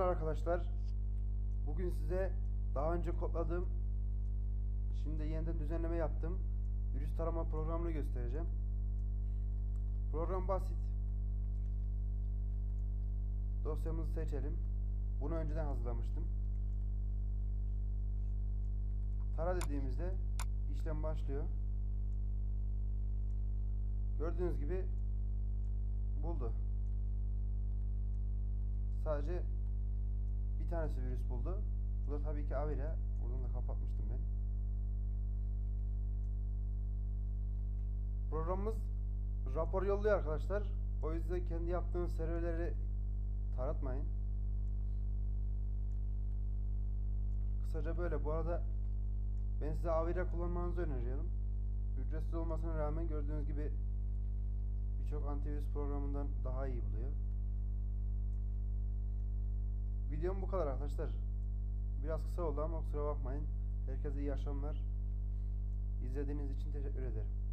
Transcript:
arkadaşlar. Bugün size daha önce kodladığım şimdi yeniden düzenleme yaptım. Virüs tarama programını göstereceğim. Program basit. Dosyamızı seçelim. Bunu önceden hazırlamıştım. Tara dediğimizde işlem başlıyor. Gördüğünüz gibi buldu. Sadece bir tanesi virüs buldu. Bu da tabii ki Avira. Buradan da kapatmıştım ben. Programımız rapor yolluyor arkadaşlar. O yüzden kendi yaptığınız serverleri taratmayın. Kısaca böyle. Bu arada ben size Avira kullanmanızı öneriyorum. Ücretsiz olmasına rağmen gördüğünüz gibi birçok antivirüs programından daha iyi buluyor. Videom bu kadar arkadaşlar. Biraz kısa oldu ama kusura bakmayın. Herkese iyi akşamlar. İzlediğiniz için teşekkür ederim.